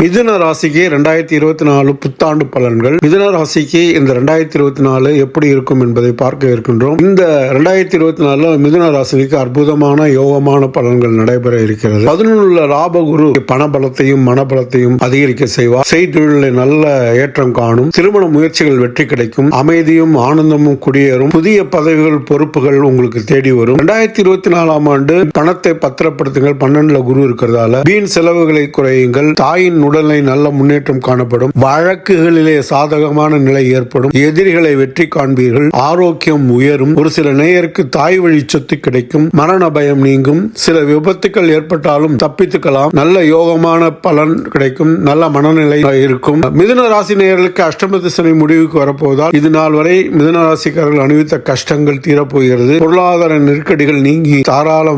மிதுன ராசிக்கு ரெண்டாயிரத்தி இருபத்தி நாலு புத்தாண்டு பலன்கள். மிதுன ராசிக்கு இந்த ரெண்டாயிரத்தி இருபத்தி நாலு எப்படி இருக்கும் என்பதை பார்க்க இருக்கின்றோம். இந்த ரெண்டாயிரத்தி இருபத்தி நாலுல மிதுன ராசிக்கு அற்புதமான யோகமான பலன்கள் நடைபெற இருக்கிறது. பதினொன்றுல ராபகுரு பணபலத்தையும் மனபலத்தையும் அதிகரிக்க செய்வார். செய்தொழிலை நல்ல ஏற்றம் காணும். திருமண முயற்சிகள் வெற்றி கிடைக்கும். அமைதியும் ஆனந்தமும் குடியேறும். புதிய பதவிகள் பொறுப்புகள் உங்களுக்கு தேடி வரும். ரெண்டாயிரத்தி இருபத்தி நாலாம் ஆண்டு பணத்தை பத்திரப்படுத்துங்கள். பன்னெண்டுல குரு இருக்கிறதால வீண் செலவுகளை குறையுங்கள். தாயின் உடல்நிலை நல்ல முன்னேற்றம் காணப்படும். வழக்குகளிலே சாதகமான நிலை ஏற்படும். எதிரிகளை வெற்றி காண்பீர்கள். ஆரோக்கியம் உயரும். ஒரு சில நேயருக்கு தாய் வழி சொத்து கிடைக்கும். மரண பயம் நீங்கும். சில விபத்துக்கள் ஏற்பட்டாலும் தப்பித்துக்கலாம். நல்ல யோகமான பலன் கிடைக்கும். நல்ல மனநிலை இருக்கும். மிதுன ராசி நேயர்களுக்கு அஷ்டம திசனை முடிவுக்கு வரப்போவதால் இது நாள் வரை மிதுன ராசிக்காரர்கள் அணிவித்த கஷ்டங்கள் தீரப்போகிறது. பொருளாதார நெருக்கடிகள் நீங்கி தாராள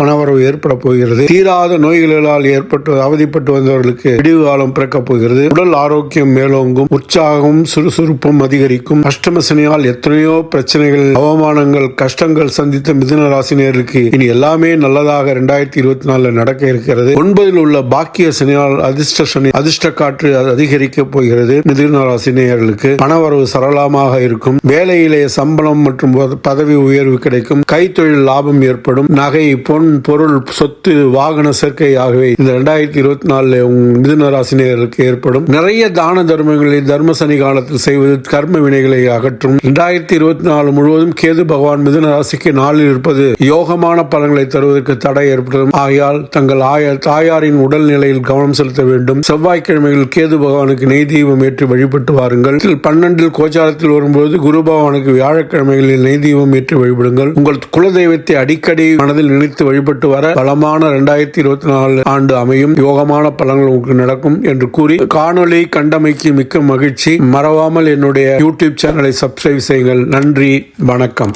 பணவரவு ஏற்பட போகிறது. தீராத நோய்களால் ஏற்பட்டு அவதிப்பட்டு வந்தவர்களுக்கு விடிவு காலம் பிறக்கப் போகிறது. உடல் ஆரோக்கியம் மேலோங்கும். உற்சாகம் சுறுசுறுப்பும் அதிகரிக்கும். அஷ்டம சனியால் எத்தனையோ பிரச்சனைகள் அவமானங்கள் கஷ்டங்கள் சந்தித்த மிதுன ராசினியருக்கு இனி எல்லாமே நல்லதாக இரண்டாயிரத்தி இருபத்தி நாலுல நடக்க இருக்கிறது. ஒன்பதில் உள்ள பாக்கிய சனியால் அதிர்ஷ்ட சனி அதிர்ஷ்ட காற்று அதிகரிக்க போகிறது மிதுன ராசினியர்களுக்கு பணவரவு சரளமாக இருக்கும். வேலையிலே சம்பளம் மற்றும் பத- பதவி உயர்வு கிடைக்கும். கைத்தொழில் லாபம் ஏற்படும். நகை பொன் பொருள் சொத்து வாகன சேர்க்கை ஆகவே இந்த இரண்டாயிரத்தி இருபத்தி நாலுல மிதுன ராசினியர்களுக்கு ஏற்படும் நிறைய தான தர்மங்களை தர்ம சனி காலத்தில் செய்வது கர்ம வினைகளை அகற்றும். இரண்டாயிரத்தி இருபத்தி நாலு முழுவதும் கேது பகவான் மிதுன ராசிக்கு நாளில் இருப்பது யோகமான பலன்களை தருவதற்கு தடை ஏற்படும் ஆகையால் தங்கள் ஆய தாயாரின் உடல் நிலையில் கவனம் செலுத்த வேண்டும். செவ்வாய்க்கிழமையில் கேது பகவானுக்கு நெய் தீபம் ஏற்றி வழிபட்டு வாருங்கள். பன்னெண்டில் கோச்சாரத்தில் வரும்போது குரு பகவானுக்கு வியாழக்கிழமைகளில் நெய் தீபம் ஏற்றி வழிபடுங்கள். உங்கள் குலதெய்வத்தை அடிக்கடி மனதில் நினைத்து வழிபட்டு வர பலமான இரண்டாயிரத்தி இருபத்தி நாலு ஆண்டு அமையும். யோகமான பலன்கள் உங்களுக்கு நடக்கும் என்று கூறி காணொளி கண்டமைக்கு மிக்க மகிழ்ச்சி. மறவாமல் என்னுடைய யூடியூப் சேனலை சப்ஸ்கிரைப் செய்யுங்கள். நன்றி. வணக்கம்.